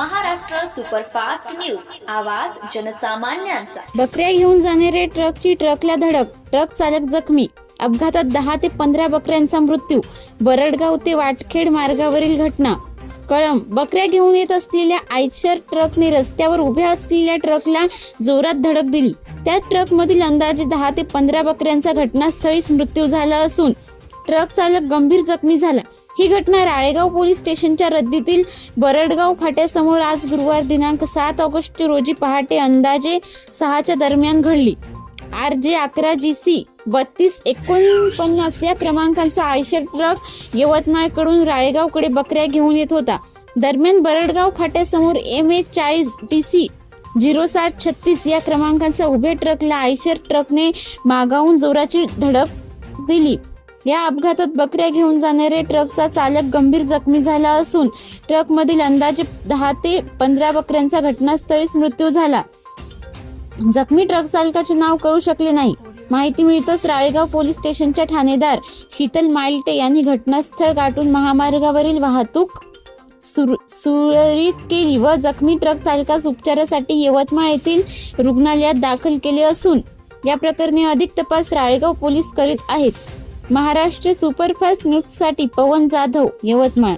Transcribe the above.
Superfast news. आवाज जनसामान्यांचा. बकऱ्या घेऊन जाणारे ट्रकची ट्रकला धडक. ट्रक चालक जखमी. अपघातात दहा ते पंधरा बकऱ्यांचा मृत्यू. बरडगाव ते वाटखेड मार्गावरील घटना. कळम बकऱ्या घेऊन येत असलेल्या आयशर ट्रकने रस्त्यावर उभ्या असलेल्या ट्रकला जोरात धडक दिली. त्या ट्रकमधील अंदाजे दहा ते पंधरा बकऱ्यांचा घटनास्थळीच मृत्यू झाला असून ट्रक चालक गंभीर जखमी झाला. ही घटना राळेगाव पोलीस स्टेशनच्या रद्दीतील बरडगाव फाट्यासमोर आज गुरुवार दिनांक सात ऑगस्ट रोजी पहाटे अंदाजे सहाच्या दरम्यान घडली. आर जे अकरा जी सी बत्तीस एकोणपन्नास या क्रमांकाचा आयशर ट्रक यवतमाळकडून राळेगावकडे बकऱ्या घेऊन येत होता. दरम्यान बरडगाव फाट्यासमोर एम ए चाळीस टी सी झिरो सात छत्तीस या क्रमांकाचा उभ्या ट्रकला आयशर ट्रकने मागावून जोराची धडक दिली. या अपघातात बकऱ्या घेऊन जाणारे ट्रकचा चालक गंभीर जखमी झाला असून ट्रकमधील अंदाजे दहा ते पंधरा बकऱ्यांचा घटनास्थळीच मृत्यू झाला. जखमी ट्रक चालकाचे नाव कळू शकले नाही. माहिती मिळताच राळेगाव पोलीस स्टेशनच्या ठाणेदार शीतल मालटे यांनी घटनास्थळ गाठून महामार्गावरील वाहतूक सुर- सुरळीत केली व जखमी ट्रक चालकास उपचारासाठी यवतमाळ येथील रुग्णालयात दाखल केले असून या प्रकरणी अधिक तपास राळेगाव पोलीस करीत आहेत. महाराष्ट्र सुपरफास्ट न्यूजसाठी पवन जाधव यवतमाळ